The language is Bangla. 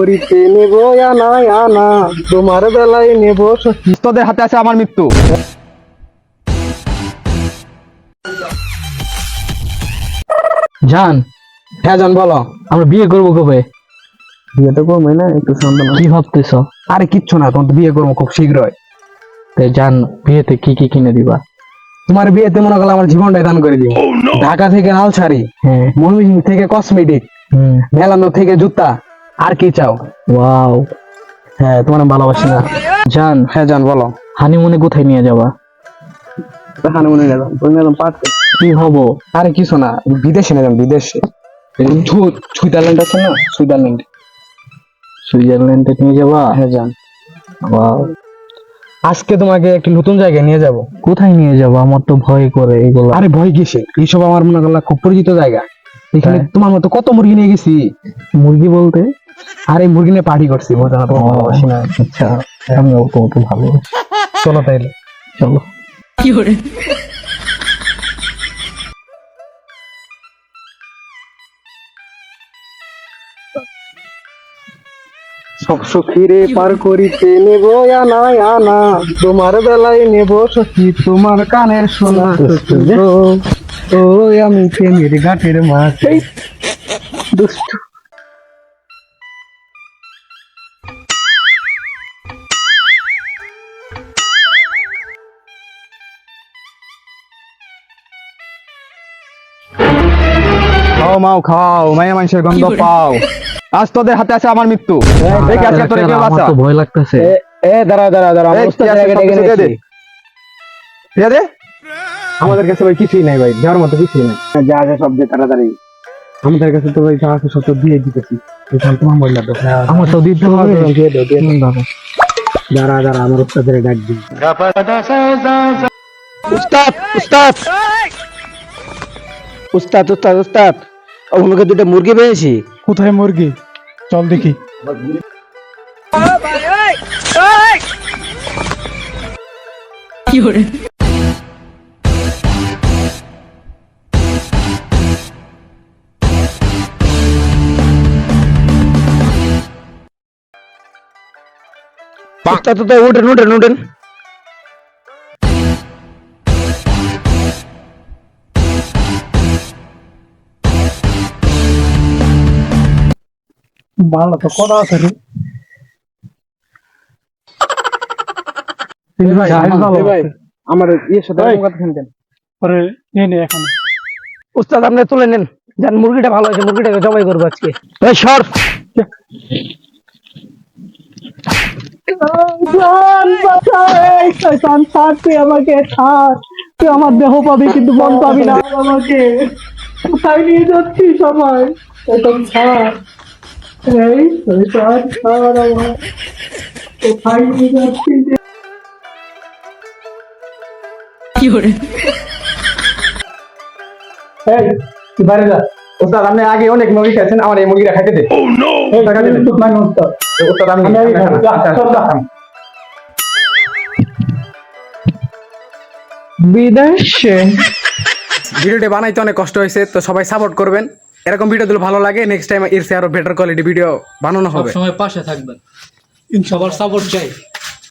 করিতে নেব আনা আনা তোমার বেলায় নেব তোদের হাতে আছে আমার মৃত্যু। জান হ্যাঁ জান বলো আমরা বিয়ে করব কবে? বিয়ে তো করবে না একটু শান্ত কি ভাবতেছ? আরে কিচ্ছু না তোমার তো বিয়ে করব খুব শীঘ্রই। তাই জান বিয়েতে কি কি কিনে দিবা? তোমার বিয়েতে মনে করলে আমার জীবনটাই দান করে দিব ঢাকা থেকে লাল শাড়ি হ্যাঁ। ময়মনসিং থেকে কসমেটিক হুম। মেলানো থেকে জুতা আর কি চাও? ওয়াও। হ্যাঁ তোমার ভালোবাসি না। জান হ্যাঁ জান বলো। হানিমুনে কোথায় নিয়ে যাবা? এখানে মনে নিলাম তুমি কি হব? আরে কিছু না বিদেশে নিলাম বিদেশে। সুইজারল্যান্ড আছে না? সুইজারল্যান্ড। সুইজারল্যান্ডে নিয়ে যাবা? হ্যাঁ জান। ওয়াও। আজকে তোমাকে একটি নতুন জায়গায় নিয়ে যাব। কোথায় নিয়ে যাব? আমার তো ভয় করে এগুলো আরে ভয় কিসে? এইসব আমার মনে করলাম খুব পরিচিত জায়গা। এখানে হ্যাঁ। তোমার মতো কত মুরগি নিয়ে গেছি? মুরগি বলতে? আর এই মুরগি নিয়ে পার্টি করছি মজা না তোমার ভালোবাসি না। আচ্ছা আমি তোমাকে ভালো। চলো তাইলে চলো। সব সখীরে পার করিতে নেব আনা আনা তোমার বেলায় নেব সখী তোমার কানের সোনা ও আমি প্রেমের ঘাটের মাছ দুষ্টু। খাও মাও খাও মায়া মানুষের গন্ধ পাও। আজ তোদের হাতে আছে আমার মৃত্যু। দেখি আজকে তোরে কেউ আমার বাঁচা? তো ভয় লাগতেছে। এ দাঁড়া দাঁড়া দাঁড়া দে। আছে? আমাদের কাছে ভাই কিছুই নাই ভাই দেওয়ার মতো কিছুই নাই। যা আছে সব দিয়ে তাড়াতাড়ি। আমাদের কাছে তো ভাই যা আছে সব তো দিয়ে দিতেছি। এখানে তোমার মহিলা তো আমার তো দিতে হবে। দিয়ে দাও দিয়ে দাও। দাঁড়া। দাঁড়া আমার উস্তাদের ডাক দিই উস্তাদ উস্তাদ। উস্তাদ উস্তাদ উস্তাদ। আমাকে দুটো মুরগি পেয়েছি? কোথায় মুরগি? চল দেখি। উস্তাদ তো উঠেন উঠেন উঠেন। ভালো তো কটা আছে রে। আমার ইয়ের সাথে কথা পরে নিয়ে নে এখন। উস্তাদ আপনি তুলে নেন। জান মুরগিটা ভালো আছে মুরগিটাকে জবাই করব আজকে। এই সর। আমাকে ছাড়। তুই আমার দেহ পাবি কিন্তু মন পাবি না আমাকে। কোথায় নিয়ে যাচ্ছি সবাই এখন ছাড়। এই আচ্ছা। আচ্ছা। ভিডিওটি বানাইতে অনেক কষ্ট হয়েছে তো সবাই সাপোর্ট করবেন এরকম ভিডিও দিলে ভালো লাগে নেক্সট টাইম এর চেয়ে আরও বেটার কোয়ালিটি ভিডিও বানানো হবে। সময় পাশে থাকবেন। সবার সাপোর্ট চাই।